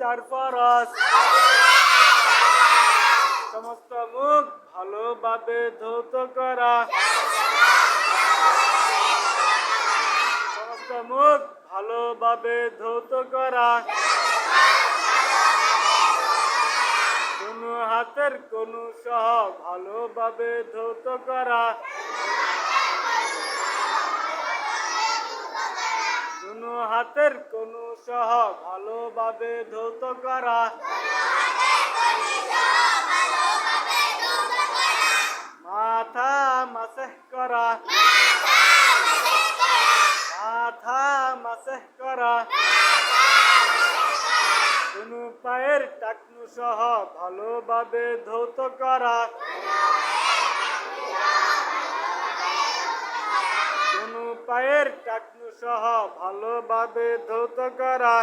চার ফরস সমস্ত মুখ ভালোভাবে ধৌত করা। সমস্ত মুখ ভালোভাবে ধৌত করা। কোনো হাতের কোনো সহ ভালোভাবে ধৌত করা। হাতের কোনো সহ ভালোভাবে ধৌত করা। মাথা মাসেহ করা। মাথা মাসেহ করা। কোনো পায়ের টাকনু সহ ভালোভাবে ধৌত করা কোনো পায়ের টাকনু সহ ভালোভাবে ধৌত করা।